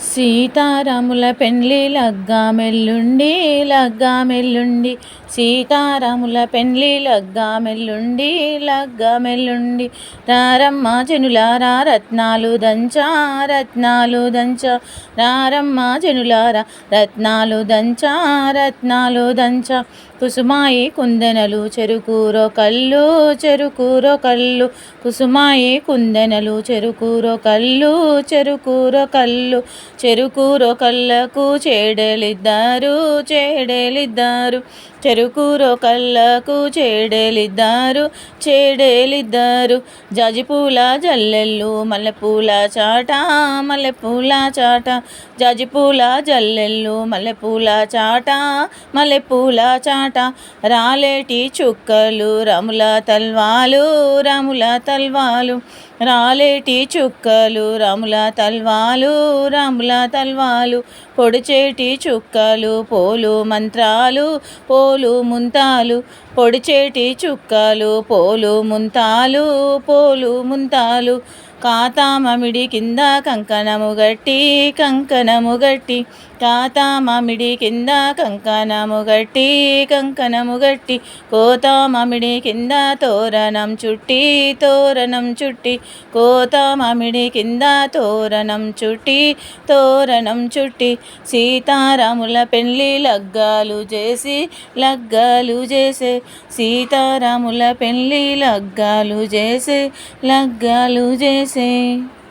సీతారాముల పెండ్లి లగ్గా మెల్లుండి లగ్గా మెల్లుండి. సీతారాముల పెండ్లి లగ్గా మెల్లుండి లగ్గా మెల్లుండి. రారమ్మ జనులారా రత్నాలు దంచా రత్నాలు దంచా. రారమ్మ జనులారా రత్నాలు దంచా రత్నాలు దంచా. కుసుమాయి కుందెనలు చెరుకూరో కళ్ళు చెరుకూరో కళ్ళు. కుసుమాయి కుందెనలు చెరుకూరో కళ్ళు చెరుకూరో కళ్ళు. చెరుకూరో కళ్ళకు చేడలిద్దారు చేడలిద్దారు. చెరుకూరో కళ్ళకు చేడలిద్దారు చేడలిద్దారు. జాజిపూల జల్లెళ్ళు మల్లెపూల చాట మల్లెపూల చాట. జాజిపూల జల్లెళ్ళు మల్లెపూల చాట మల్లెపూల చాట. రాలేటి చుక్కలు రముల తల్వాలు రముల తల్వాలు. రాలేటి చుక్కలు రాముల తల్వాలు రాముల తల్వాలు పొడిచేటి చుక్కలు పోలు మంత్రాలు పోలు ముంతాలు పొడిచేటి చుక్కలు పోలు ముంతాలు పోలు ముంతాలు కాతామమిడి కింద కంకణము గట్టి కంకణము గట్టి. కాతామమిడి కింద కంకణము గట్టి కంకణము గట్టి. కోతామమిడి మామిడి కింద తోరణం చుట్టి తోరణం చుట్టి. కోతామమిడి మామిడి కింద తోరణం చుట్టి తోరణం చుట్టి. సీతారాముల పెళ్ళి లగ్గాలు చేసి లగ్గాలు చేసే. సీతారాముల పెళ్ళి లగ్గాలు చేసే లగ్గాలు చేసే. say